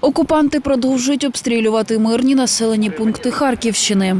Окупанти продовжують обстрілювати мирні населені пункти Харківщини.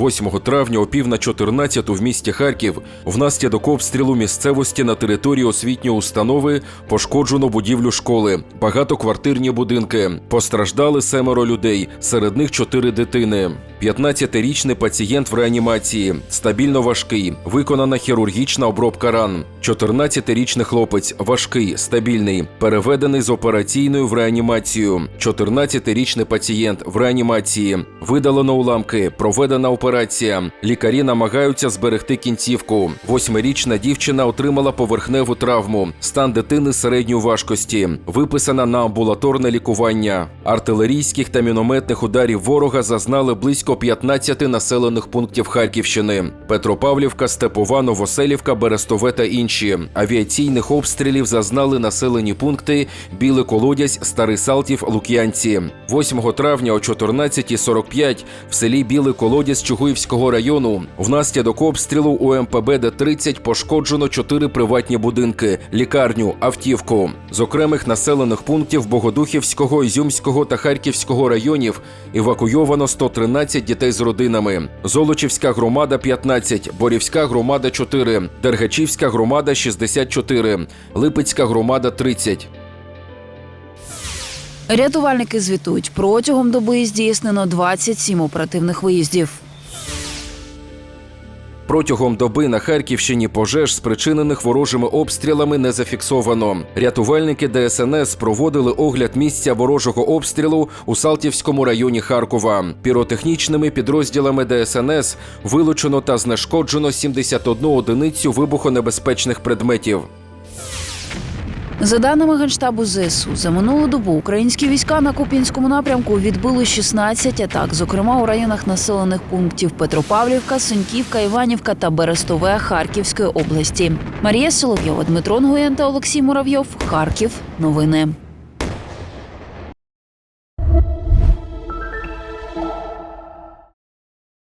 8 травня о пів на 14 в місті Харків внаслідок обстрілу місцевості на території освітньої установи пошкоджено будівлю школи, багатоквартирні будинки. Постраждали семеро людей, серед них чотири дитини. 15-річний пацієнт в реанімації, стабільно важкий, виконана хірургічна обробка ран. 14-річний хлопець важкий, стабільний, переведений з операційної в реанімацію. 14-річний пацієнт в реанімації. Видалено уламки, проведена операція. Лікарі намагаються зберегти кінцівку. Восьмирічна дівчина отримала поверхневу травму. Стан дитини середньої важкості. Виписана на амбулаторне лікування. Артилерійських та мінометних ударів ворога зазнали близько 15 населених пунктів Харківщини: Петропавлівка, Степова, Новоселівка, Берестове та інші. Авіаційних обстрілів зазнали населені пункти Білий Колодязь, Старий Салтів, Лук'янці. 8 травня о 14.45 в селі Білий Колодязь Чугуївського району внаслідок обстрілу у МПБ Д-30 пошкоджено 4 приватні будинки, лікарню, автівку. З окремих населених пунктів Богодухівського, Ізюмського та Харківського районів евакуйовано 113 дітей з родинами. Золочівська громада 15, Борівська громада 4, Дергачівська громада 64, Липецька громада 30. Рятувальники звітують, протягом доби здійснено 27 оперативних виїздів. Протягом доби на Харківщині пожеж, спричинених ворожими обстрілами, не зафіксовано. Рятувальники ДСНС проводили огляд місця ворожого обстрілу у Салтівському районі Харкова. Піротехнічними підрозділами ДСНС вилучено та знешкоджено 71 одиницю вибухонебезпечних предметів. За даними Генштабу ЗСУ, за минулу добу українські війська на Куп'янському напрямку відбили 16 атак, зокрема у районах населених пунктів Петропавлівка, Соньківка, Іванівка та Берестове Харківської області. Марія Соловйова, Дмитро Нгуєн та Олексій Муравйов. Харків. Новини.